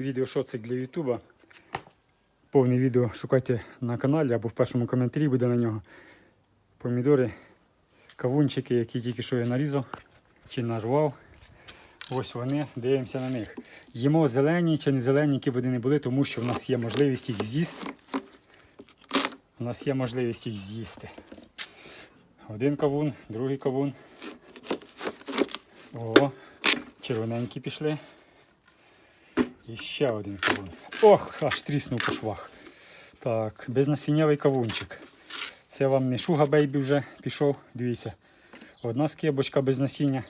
відео шоцик для Ютуба. Повне відео шукайте на каналі або в першому коментарі буде на нього. Помідори, кавунчики, які тільки що я нарізав чи нарвав. Ось вони, дивимося на них. Їмо зелені чи не зелені, які б вони не були, тому що в нас є можливість їх з'їсти. У нас є можливість їх з'їсти. Один кавун, другий кавун. О, червоненькі пішли. І ще один кавун. Ох, аж тріснув по швах. Так, безнасіннявий кавунчик. Це вам не шуга бейбі вже пішов. Дивіться. Одна скибочка без насіння.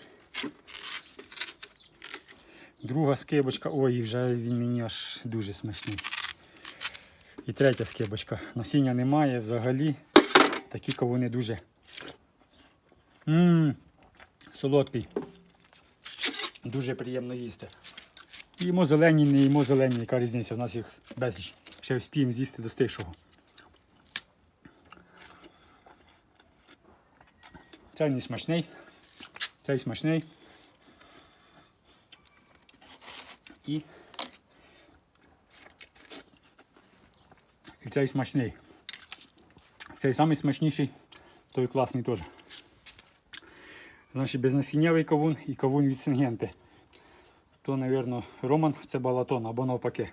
Друга скибочка. Ой, вже він мені аж дуже смачний. І третя скибочка. Насіння немає взагалі. Такі кавуни дуже. Ммм, солодкий. Дуже приємно їсти. Їмо зелені, не їмо зелені, яка різниця? У нас їх безліч. Ще вспіємо з'їсти до стишого. Цей не смачний. Цей смачний. І, і цей смачний. Цей самий смачніший, той класний теж. Значить, безнасіннявий кавун і кавун від Сингенти. То, мабуть, Роман це балатон або навпаки.